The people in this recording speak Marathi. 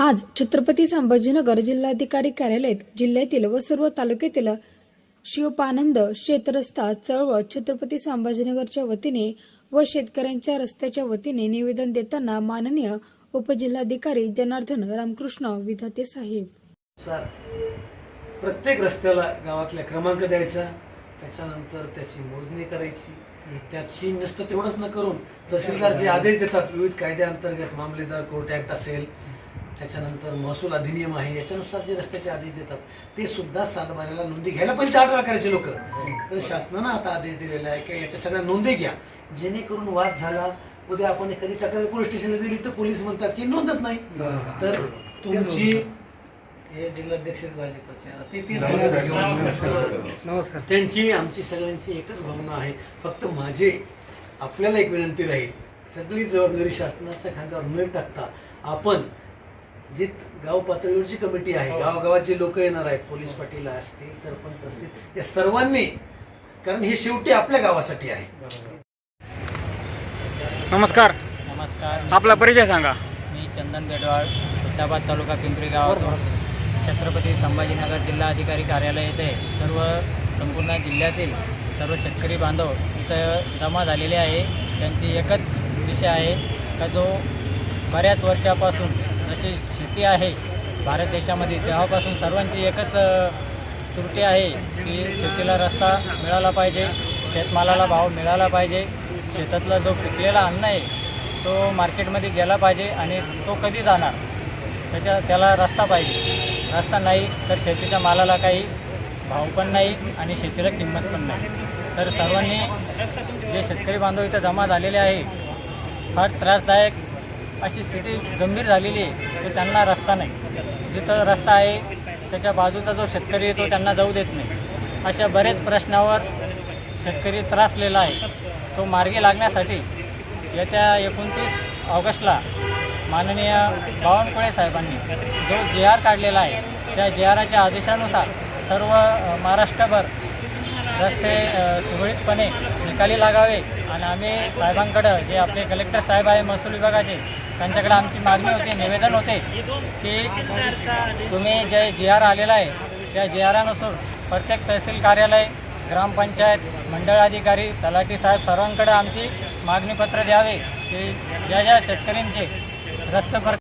आज छत्रपती संभाजीनगर जिल्हाधिकारी कार्यालयात जिल्ह्यातील व सर्व तालुक्यातील शिवपानंद शेतरस्ता चळवळ छत्रपती संभाजीनगरच्या वतीने व शेतकऱ्यांच्या रस्त्याच्या वतीने निवेदन देताना माननीय उपजिल्हाधिकारी जनार्दन रामकृष्ण विधाते साहेब. प्रत्येक रस्त्याला गावातला क्रमांक द्यायचा त्याच्यानंतर त्याची मोजणी करायची त्याची नुसतं तेवढंच न करून तहसीलदार जे आदेश देतात विविध कायद्याअंतर्गत मामलेदार कोर्ट ऍक्ट असेल त्याच्यानंतर महसूल अधिनियम आहे याच्यानुसार जे रस्त्याचे आदेश देतात ते सुद्धा सातबाऱ्याला नोंदी घ्यायला पाहिजे अठरा करायचे लोक. तर शासनानं आता आदेश दिलेला आहे की याच्या सगळ्या नोंदी घ्या. जेणेकरून वाद झाला उद्या आपण एखादी तक्रार पोलीस स्टेशनला दिली तर पोलीस म्हणतात की नोंदच नाही. तर तुमची हे जिल्हाध्यक्ष भाजपचे त्यांची आमची सगळ्यांची एकच भावना आहे. फक्त माझे आपल्याला एक विनंती राहील. सगळी जबाबदारी शासनाच्या खांद्यावर न टाकता आपण जी गाव पातळीवरची कमिटी आहे गावागावात जे लोक येणार आहेत पोलीस पाटील असतील सरपंच असतील या सर्वांनी कारण हे शेवटी आपल्या गावासाठी आहे. नमस्कार. नमस्कार. मी- आपला परिचय सांगा. मी चंदन बेडवाळ खुलताबाद तालुका पिंपरी गावातून छत्रपती संभाजीनगर जिल्हाधिकारी कार्यालय येथे सर्व संपूर्ण जिल्ह्यातील सर्व शेतकरी बांधव इथं जमा झालेले आहे. त्यांची एकच विषय आहे का जो बऱ्याच वर्षापासून जसे शेती आहे. भारत देशामध्ये तेव्हापासून सर्वांची एकच त्रुटी आहे की शेतीला रस्ता मिळाला पाहिजे शेतमालाला भाव मिळाला पाहिजे शेतातला जो पिकलेला अन्न आहे तो मार्केटमध्ये गेला पाहिजे आणि तो कधी जाणार? त्याच्या त्याला रस्ता पाहिजे. रस्ता नाही तर शेतीच्या मालाला काही भाव पण नाही आणि शेतीला किंमत पण नाही. तर सर्वांनी जे शेतकरी बांधव इथं जमा झालेले आहे फार त्रासदायक अशी स्थिती गंभीर झालेली आहे की त्यांना रस्ता नाही. जिथं रस्ता आहे त्याच्या बाजूचा जो शेतकरी आहे तो त्यांना जाऊ देत नाही. अशा बरेच प्रश्नावर शेतकरी त्रासलेला आहे. तो मार्गी लागण्यासाठी येत्या एकोणतीस ऑगस्टला माननीय बावनकुळे साहेबांनी जो जे आर काढलेला आहे त्या जे आराच्या आदेशानुसार सर्व महाराष्ट्रभर रस्ते सुरळीतपणे निकाली लागावे. आणि आम्ही साहेबांकडं जे आपले कलेक्टर साहेब आहे महसूल विभागाचे त्यांच्याकडे आमची मागणी होती निवेदन होते की तुम्ही जे जी आर आलेला आहे त्या जी आरानुसार प्रत्येक तहसील कार्यालय ग्रामपंचायत मंडळ अधिकारी तलाठी साहेब सर्वांकडे आमची मागणीपत्र द्यावे की ज्या ज्या शेतकऱ्यांचे रस्ते पर